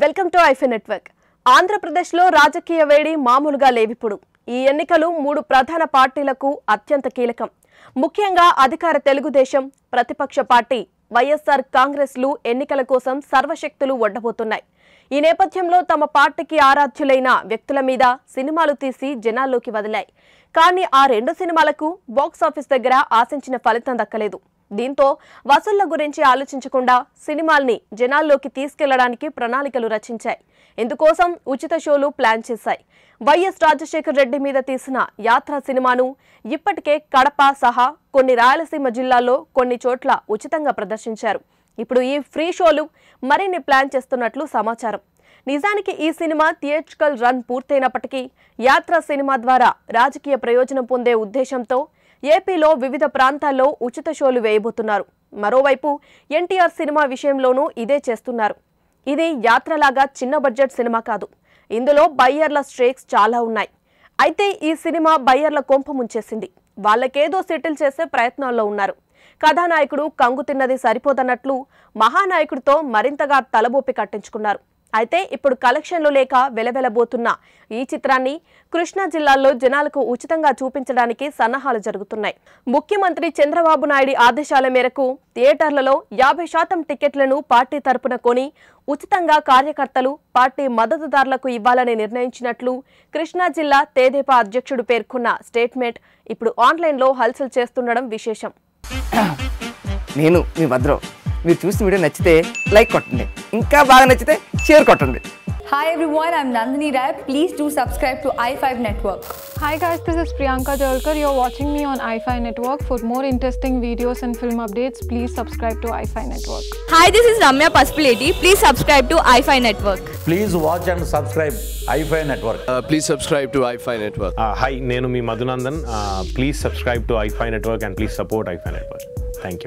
Welcome to ఐఫీ network. ఆంధ్రప్రదేశ్లో రాజకీయ వేడి మామూలుగా లేవిప్పుడు. ఈ ఎన్నికలు మూడు ప్రధాన పార్టీలకు అత్యంత కీలకం. ముఖ్యంగా అధికార తెలుగుదేశం ప్రతిపక్ష పార్టీ వైఎస్ఆర్ కాంగ్రెస్లు ఎన్నికల కోసం సర్వశక్తులు ఒడ్డబోతున్నాయి. ఈ నేపథ్యంలో తమ పార్టీకి ఆరాధ్యులైన వ్యక్తుల మీద సినిమాలు తీసి జనాల్లోకి వదిలాయి. కానీ ఆ రెండు సినిమాలకు బాక్సాఫీస్ దగ్గర ఆశించిన ఫలితం దక్కలేదు. దీంతో వసూళ్ళ గురించి ఆలోచించకుండా సినిమాల్ని జనాల్లోకి తీసుకెళ్ళడానికి ప్రణాళికలు రచించాయి. ఇందుకోసం ఉచిత షోలు ప్లాన్ చేశాయి. వైఎస్ రాజశేఖర్ రెడ్డి మీద తీసిన యాత్ర సినిమాను ఇప్పటికే కడప సహా కొన్ని రాయలసీమ జిల్లాల్లో కొన్ని చోట్ల ఉచితంగా ప్రదర్శించారు. ఇప్పుడు ఈ ఫ్రీ షోలు మరిన్ని ప్లాన్ చేస్తున్నట్లు సమాచారం. నిజానికి ఈ సినిమా థియేట్రికల్ రన్ పూర్తయినప్పటికీ యాత్ర సినిమా ద్వారా రాజకీయ ప్రయోజనం పొందే ఉద్దేశంతో ఏపీలో వివిధ ప్రాంతాల్లో ఉచిత షోలు వేయబోతున్నారు. మరోవైపు ఎన్టీఆర్ సినిమా విషయంలోనూ ఇదే చేస్తున్నారు. ఇది యాత్రలాగా చిన్న బడ్జెట్ సినిమా కాదు. ఇందులో బయ్యర్ల స్ట్రేక్స్ చాలా ఉన్నాయి. అయితే ఈ సినిమా బయ్యర్ల కొంప ముంచేసింది. వాళ్ళకేదో సెటిల్ చేసే ప్రయత్నాల్లో ఉన్నారు. కథానాయకుడు కంగు తిన్నది సరిపోదన్నట్లు మహానాయకుడితో మరింతగా తలబొప్పి కట్టించుకున్నారు. అయితే ఇప్పుడు కలెక్షన్లు లేక వెలవెలబోతున్న ఈ చిత్రాన్ని కృష్ణా జిల్లాలో జనాలకు ఉచితంగా చూపించడానికి సన్నాహాలు జరుగుతున్నాయి. ముఖ్యమంత్రి చంద్రబాబు నాయుడు ఆదేశాల మేరకు థియేటర్లలో యాభై శాతం టికెట్లను పార్టీ తరపున కొని ఉచితంగా కార్యకర్తలు పార్టీ మద్దతుదారులకు ఇవ్వాలని నిర్ణయించినట్లు కృష్ణా జిల్లా తేదేపా అధ్యక్షుడు పేర్కొన్న స్టేట్మెంట్ ఇప్పుడు ఆన్లైన్లో హల్చల్ చేస్తుండడం విశేషం. నేను మీ భద్రం. మీరు చూసిన వీడియో నచ్చితే లైక్ కొట్టండి. ఇంకా బాగా నచ్చితే షేర్ కొట్టండి Hi everyone, I'm Nandini Rai. Please do subscribe to i5 Network. Hi guys, this is Priyanka Jalkar. You're watching me on iFi Network. For more interesting videos and film updates, please subscribe to iFi Network. Hi, this is Ramya Paspaleti. Please subscribe to iFi Network. Please watch and subscribe iFi Network. Uh, please subscribe to iFi Network. Hi నేను మీ Madhunandan please subscribe to iFi network and please support iFi network thank you